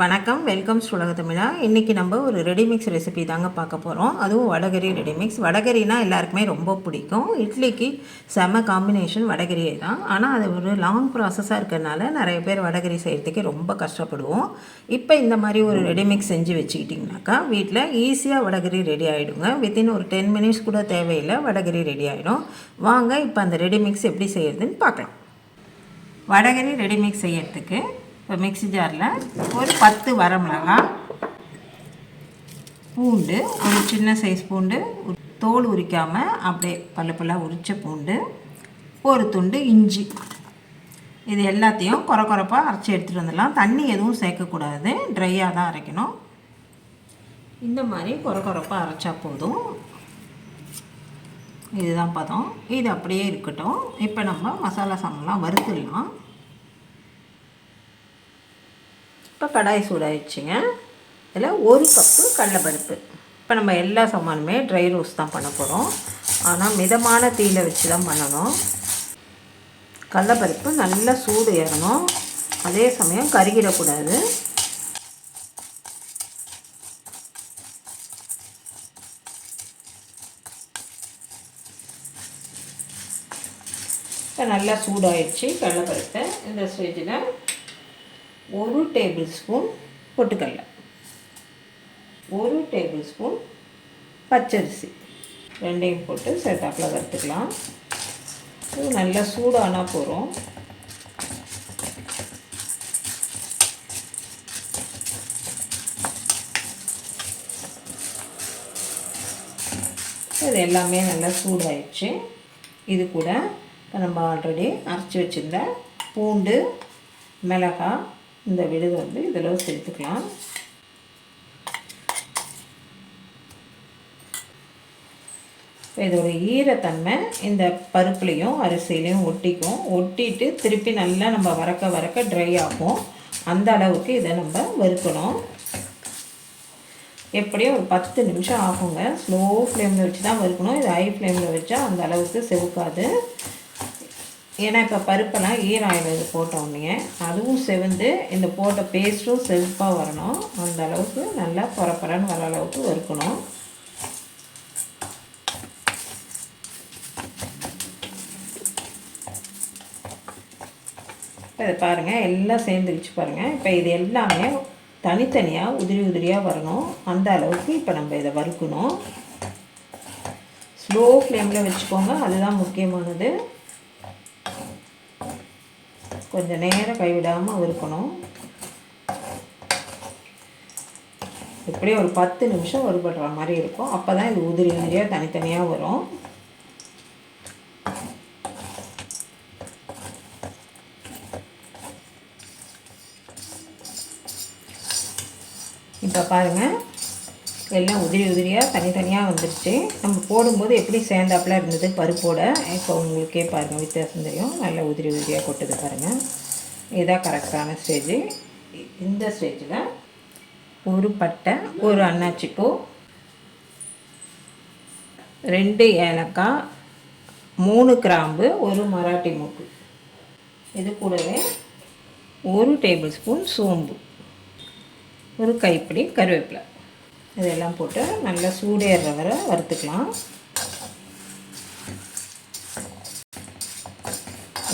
வணக்கம். வெல்கம் சுலக தமிழா. இன்றைக்கி நம்ம ஒரு ரெடிமிக்ஸ் ரெசிபி தாங்க பார்க்க போகிறோம் அதுவும் வடகரி ரெடிமிக்ஸ் வடகரினா எல்லாருக்குமே ரொம்ப பிடிக்கும். இட்லிக்கு செம காம்பினேஷன் வடகரியே தான். ஆனால் அது ஒரு லாங் ப்ராசஸாக இருக்கிறதுனால நிறைய பேர் வடகரி செய்கிறதுக்கே ரொம்ப கஷ்டப்படுவோம். இப்போ இந்த மாதிரி ஒரு ரெடிமிக்ஸ் செஞ்சு வச்சுக்கிட்டிங்கனாக்கா வீட்டில் ஈஸியாக வடகரி ரெடி ஆகிடுங்க வித்தின் ஒரு டென் மினிட்ஸ் கூட தேவையில்லை வடகரி ரெடி ஆகிடும் வாங்க இப்போ அந்த ரெடிமிக்ஸ் எப்படி செய்கிறதுன்னு பார்க்கலாம். வடகரி ரெடிமிக்ஸ் செய்கிறதுக்கு இப்போ மிக்ஸி ஜாரில் ஒரு பத்து வரமிளகா பூண்டு ஒரு சின்ன சைஸ் பூண்டு தோல் உரிக்காமல் அப்படியே பல்லு பல்லாக உரித்த பூண்டு ஒரு துண்டு இஞ்சி. இது எல்லாத்தையும் குறை குறைப்பாக அரைச்சி எடுத்துகிட்டு வந்துடலாம். தண்ணி எதுவும் சேர்க்கக்கூடாது. ட்ரையாக தான் அரைக்கணும். இந்த மாதிரி குறை குறைப்பாக அரைச்சா போதும். இதுதான் பதம். இது அப்படியே இருக்கட்டும். இப்போ நம்ம மசாலா சாமான்லாம் வறுத்துடலாம். இப்போ கடாய் சூடாயிடுச்சுங்க. இதில் ஒரு கப்பு கடலைப்பருப்பு. இப்போ நம்ம எல்லா சாமானுமே ட்ரை ரோஸ் தான் பண்ண போகிறோம் ஆனால் மிதமான தீயில வச்சு தான் பண்ணணும். கடலைப்பருப்பு நல்லா சூடு ஏறணும். அதே சமயம் கருகிடக்கூடாது. இப்போ நல்லா சூடாயிடுச்சு கடலப்பருப்பை. இந்த ஸ்டேஜில் ஒரு டேபிள் ஸ்பூன் பொட்டுக்கடலை. ஒரு டேபிள் ஸ்பூன் பச்சரிசி. ரெண்டையும் போட்டு சேர்த்தாப்பில் வறுத்துக்கலாம். இது நல்லா சூடானா போகிறோம் இது எல்லாமே நல்லா சூடாயிடுச்சு. இது கூட இப்போ நம்ம ஆல்ரெடி அரைச்சி வச்சுருந்த பூண்டு மிளகாய் இந்த விழுது வந்து இதில் சேர்த்துக்கலாம். இதோட ஈரத்தன்மை இந்த பருப்புலேயும் அரிசியிலையும் ஒட்டிக்கும். ஒட்டிட்டு திருப்பி நல்லா நம்ம வறக்க வறக்க ட்ரை ஆகும். அந்த அளவுக்கு இதை நம்ம வறுக்கணும். எப்படியும் ஒரு பத்து நிமிஷம் ஆகுங்க. ஸ்லோ ஃப்ளேமில் வச்சு தான் வறுக்கணும். இது ஹை ஃப்ளேமில் வச்சா அந்த அளவுக்கு செவுக்காது. ஏன்னா இப்போ பருப்பெல்லாம் ஈராயில் இது போட்ட உடனே. அதுவும் செவந்து இந்த போட்ட பேஸ்ட்டும் செவப்பாக வரணும். அந்த அளவுக்கு நல்லா பொறப்பறன்னு வர அளவுக்கு வறுக்கணும். இதை பாருங்கள் எல்லாம் சேர்ந்துருச்சு பாருங்கள் இப்போ இது எல்லாமே தனித்தனியாக உதிரி உதிரியாக வரணும். அந்த அளவுக்கு இப்போ நம்ம இதை வறுக்கணும். ஸ்லோ ஃப்ளேமில் வச்சுக்கோங்க. அதுதான் முக்கியமானது. கொஞ்சம் நேரம் கைவிடாமல் இருக்கணும். இப்படியே ஒரு பத்து நிமிஷம் வறுபடுற மாதிரி இருக்கும். அப்போ தான் இது உதிரி உதிரியாக தனித்தனியாக வரும். இப்போ பாருங்கள் எல்லாம் உதிரி உதிரியாக தனித்தனியாக வந்துடுச்சு நம்ம போடும்போது எப்படி சேர்ந்தாப்புல இருந்தது பருப்போட? இப்போ உங்களுக்கே பாருங்கள் வித்தியாசம் தெரியும். நல்லா உதிரி உதிரியாக கொட்டுது பாருங்கள் இதுதான் கரெக்டான ஸ்டேஜு இந்த ஸ்டேஜில் ஒரு பட்டை ஒரு அன்னாச்சிப்பூ ரெண்டு ஏலக்காய் மூணு கிராம்பு ஒரு மராட்டி மூக்கு. இது கூடவே ஒரு டேபிள் ஸ்பூன் சோம்பு. ஒரு கைப்பிடி கருவேப்பிலை. இதெல்லாம் போட்டு நல்லா சூடேறுற வர வறுத்துக்கலாம்.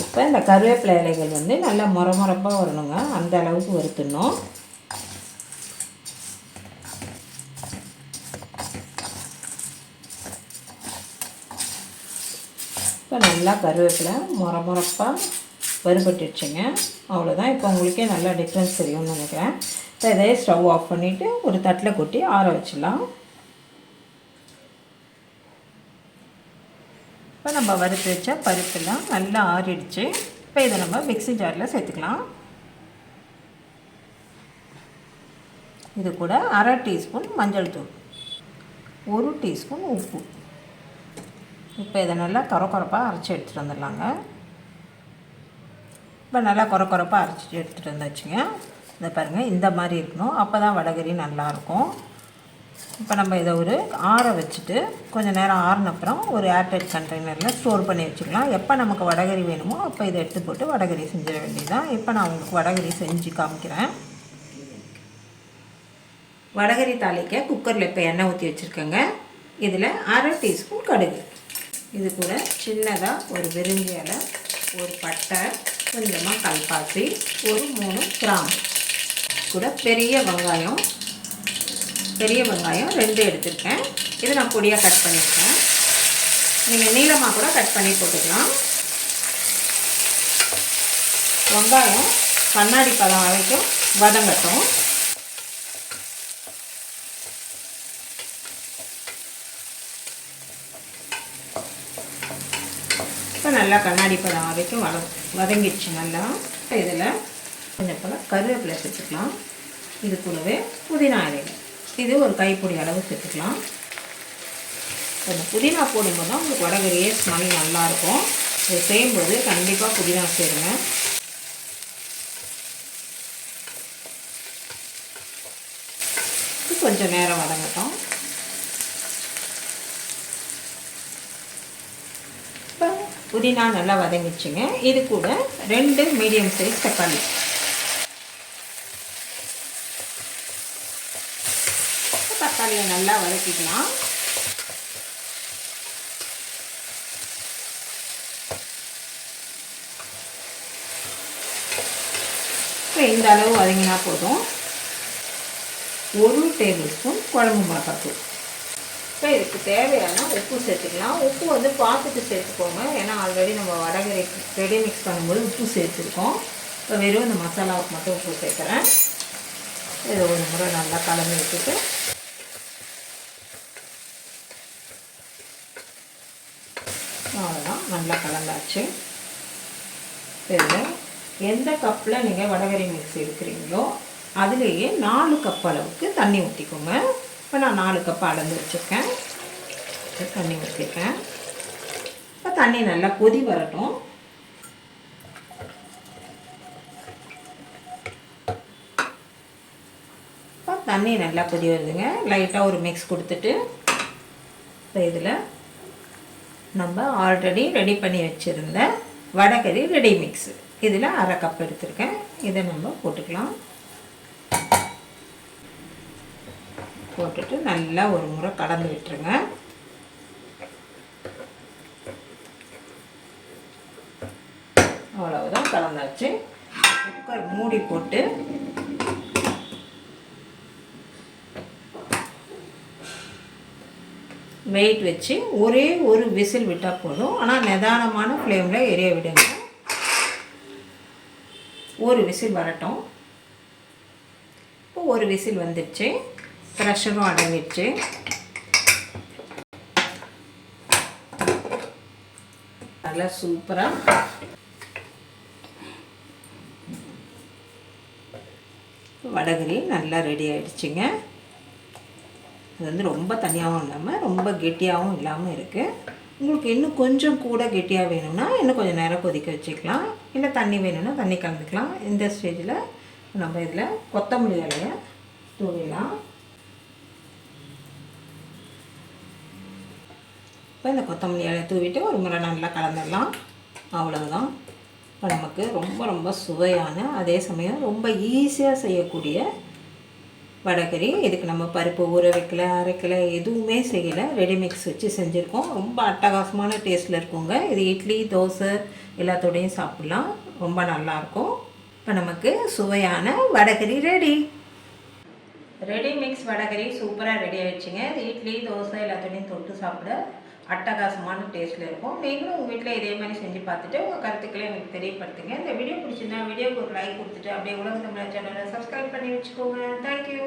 இப்போ இந்த கருவேப்பிலை இலைகள் வந்து நல்லா முற முறப்பாக வரணுங்க. அந்த அளவுக்கு வறுத்துடணும். இப்போ நல்லா கருவேப்பிலை முற முறப்பாக வறுபட்டுடுச்சுங்க அவ்வளோதான் இப்போ உங்களுக்கே நல்லா டிஃப்ரென்ஸ் தெரியும்னு நினைக்கிறேன். இப்போ இதே ஸ்டவ் ஆஃப் பண்ணிவிட்டு ஒரு தட்டில் கொட்டி ஆற வச்சிடலாம். இப்போ நம்ம வறுத்து வச்ச பருப்பெல்லாம் நல்லா ஆறிடுச்சு. இப்போ இதை நம்ம மிக்ஸி ஜாரில் சேர்த்துக்கலாம். இது கூட அரை டீஸ்பூன் மஞ்சள் தூள். ஒரு டீஸ்பூன் உப்பு. இப்போ இதை நல்லா கொரப்பாக அரைச்சி எடுத்துகிட்டு வந்துடலாங்க. இப்போ நல்லா கொரப்பாக அரைச்சிட்டு எடுத்துகிட்டு வந்தாச்சுங்க. இதை பாருங்கள் இந்த மாதிரி இருக்கணும். அப்போ தான் வடகரி நல்லாயிருக்கும். இப்போ நம்ம இதை ஒரு ஆற வச்சுட்டு கொஞ்சம் நேரம் ஆறின அப்புறம் ஒரு ஏர்டைட் கண்டெய்னரில் ஸ்டோர் பண்ணி வச்சுக்கலாம். எப்போ நமக்கு வடகரி வேணுமோ அப்போ இதை எடுத்து போட்டு வடகரி செஞ்சிட வேண்டியதுதான். இப்போ நான் உங்களுக்கு வடகரி செஞ்சு காமிக்கிறேன். வடகரி தாளிக்க குக்கரில் இப்போ எண்ணெய் ஊற்றி வச்சுருக்கேங்க. இதில் அரை டீஸ்பூன் கடுகு. இது கூட சின்னதாக ஒரு விரும்பி ஒரு பட்டை கொஞ்சமாக கல்பாசி ஒரு மூணு கிராம். கூட பெரிய வெங்காயம் பெரிய வெங்காயம் ரெண்டு எடுத்திருக்கேன். இதை நான் பொடியாக கட் பண்ணியிருக்கேன். நீங்கள் நீளமாக கூட கட் பண்ணி போட்டுக்கலாம். வெங்காயம் கண்ணாடி பதம் வரைக்கும் வதங்கட்டும். நல்லா கண்ணாடி பதம் வரைக்கும் வத வதங்கிடுச்சு நல்லா. இதில் கொஞ்சம் போல் கருவேப்பிலை சேர்த்துக்கலாம். இது கூடவே புதினா இலைகள். இது ஒரு கைப்பொடி அளவு சேர்த்துக்கலாம். கொஞ்சம் புதினா போடும்போது தான் உங்களுக்கு வடகரியே ஸ்மெல் நல்லாயிருக்கும். இது செய்யும்போது கண்டிப்பாக புதினா சேருங்க. கொஞ்சம் நேரம் வதங்கட்டும் இப்போ புதினா நல்லா வதங்கிடுச்சுங்க. இது கூட ரெண்டு மீடியம் சைஸ் தக்காளி. தக்காளியை நல்லா வதக்கிக்கலாம். இப்போ இந்த அளவு வதங்கினா போதும். ஒரு டேபிள் ஸ்பூன் குழம்பு மிளகாத்தூள். இப்போ இதுக்கு தேவையான உப்பு சேர்த்துக்கலாம். உப்பு வந்து பார்த்துட்டு சேர்த்துக்கோங்க. ஏன்னா ஆல்ரெடி நம்ம வடகரை ரெடி மிக்ஸ் பண்ணும்போது உப்பு சேர்த்துருக்கோம். இப்போ வெறும் இந்த மசாலாவுக்கு மட்டும் உப்பு சேர்க்குறேன். இதை ஒரு முறை நல்லா கலந்து விட்டுட்டு. அவ்வளோதான் நல்லா கலந்தாச்சு. இதில் எந்த கப்பில் நீங்கள் வடகரி மிக்ஸ் எடுக்கிறீங்களோ அதுலேயே நாலு கப் அளவுக்கு தண்ணி ஊற்றிக்கோங்க இப்போ நான் நாலு கப் அளந்து வச்சுருக்கேன். தண்ணி ஊற்றிருக்கேன் இப்போ தண்ணி நல்லா கொதி வரட்டும். இப்போ தண்ணி நல்லா கொதி வருதுங்க. லைட்டாக ஒரு மிக்ஸ் கொடுத்துட்டு இப்போ இதில் நம்ம ஆல்ரெடி ரெடி பண்ணி வச்சுருந்த வடகறி ரெடி மிக்ஸு இதில் அரை கப் எடுத்திருக்கேன். இதை நம்ம போட்டுக்கலாம். போட்டுட்டு நல்லா ஒரு முறை கலந்து விட்டுருங்க. அவ்வளவுதான் கலந்தாச்சு. குக்கர் மூடி போட்டு வெயிட் வச்சு ஒரே ஒரு விசில் விட்டால் போதும். ஆனால் நிதானமான ஃப்ளேமில் எரிய விடுங்க. ஒரு விசில் வரட்டும். இப்போ ஒரு விசில் வந்துடுச்சு ப்ரெஷரும் அடங்கிடுச்சு நல்லா சூப்பராக வடகரி நல்லா ரெடி ஆகிடுச்சிங்க அது வந்து ரொம்ப தனியாகவும் இல்லாமல் ரொம்ப கெட்டியாகவும் இல்லாமல் இருக்குது உங்களுக்கு இன்னும் கொஞ்சம் கூட கெட்டியாக வேணும்னா இன்னும் கொஞ்சம் நேரம் கொதிக்க வச்சுக்கலாம். இல்லை தண்ணி வேணும்னா தண்ணி கலந்துக்கலாம். இந்த ஸ்டேஜில் நம்ம இதில் கொத்தமல்லி இலையை தூவிடலாம். இப்போ இந்த கொத்தமல்லி தூவிட்டு ஒரு முறை நல்லா கலந்துடலாம். அவ்வளோதான் இப்போ நமக்கு ரொம்ப ரொம்ப சுவையான அதே சமயம் ரொம்ப ஈஸியாக செய்யக்கூடிய வடகறி இதுக்கு நம்ம பருப்பு ஊற வைக்கல அரைக்கல எதுவுமே செய்யலை. ரெடிமிக்ஸ் வச்சு செஞ்சுருக்கோம். ரொம்ப அட்டகாசமான டேஸ்ட்டில் இருக்குங்க. இது இட்லி தோசை எல்லாத்தோடையும் சாப்பிட்லாம். ரொம்ப நல்லாயிருக்கும் இப்போ நமக்கு சுவையான vadacurry ready ready mix vadacurry சூப்பராக ரெடி ஆகிடுச்சிங்க இது இட்லி தோசை எல்லாத்தோடையும் தொட்டு சாப்பிட அட்டகாசமான டேஸ்ட்டில் இருக்கும். நீங்களும் உங்கள் வீட்டில் இதே மாதிரி செஞ்சு பார்த்துட்டு உங்கள் கருத்துக்களை எனக்கு தெரியப்படுத்துங்க. இந்த வீடியோ பிடிச்சிருந்தா வீடியோக்கு ஒரு லைக் கொடுத்துட்டு அப்படியே உலக தமிழ் சேனலை சப்ஸ்கிரைப் பண்ணி வச்சுக்கோங்க. தேங்க்யூ